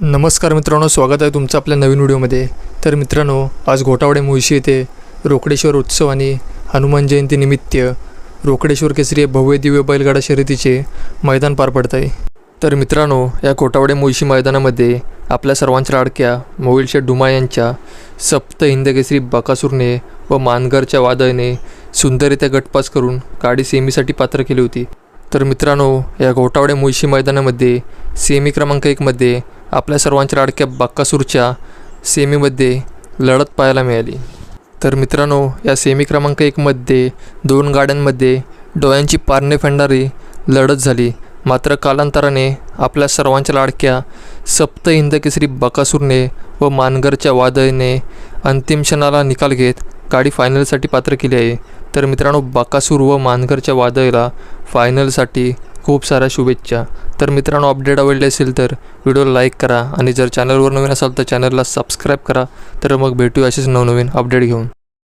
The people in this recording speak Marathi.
नमस्कार मित्रांनो स्वागत आहे तुमचं आपल्या नवीन व्हिडिओमध्ये. तर मित्रांनो आज घोटावडे मुळशी येथे रोकडेश्वर उत्सव आणि हनुमान जयंतीनिमित्त रोकडेश्वर केसरी भव्य दिव्य बैलगाडा शर्यतीचे मैदान पार पडत आहे. तर मित्रांनो या घोटावडे मुळशी मैदानामध्ये आपल्या सर्वांच्या लाडक्या मोविलशेठ डुमा यांच्या सप्त हिंदकेसरी बकासूरने व मानगरच्या वादळने सुंदररित्या गटपास करून गाडी सेमीसाठी पात्र केली होती. तर मित्रांनो या घोटावडे मुळशी मैदानामध्ये सेमी क्रमांक एकमध्ये आपल्या सर्वांच्या लाडक्या बाक्कासूरच्या सेमीमध्ये लढत पाहायला मिळाली. तर मित्रांनो या सेमी क्रमांक एकमध्ये दोन गाड्यांमध्ये डोळ्यांची पारणे फेडणारी लढत झाली. मात्र कालांतराने आपल्या सर्वांच्या लाडक्या सप्त हिंद बकासूरने व मानगरच्या वादळीने अंतिम क्षणाला निकाल घेत गाडी फायनलसाठी पात्र केली आहे. तर मित्रांनो बकासूर व मानगरच्या वादळीला फायनलसाठी खूप साऱ्या शुभेच्छा. तर मित्रांनो अपडेट आवडले असेल तर व्हिडिओला लाईक करा आणि जर चॅनलवर नवीन असाल तर चॅनलला सबस्क्राईब करा. तर मग भेटू असेच नवनवीन अपडेट घेऊन.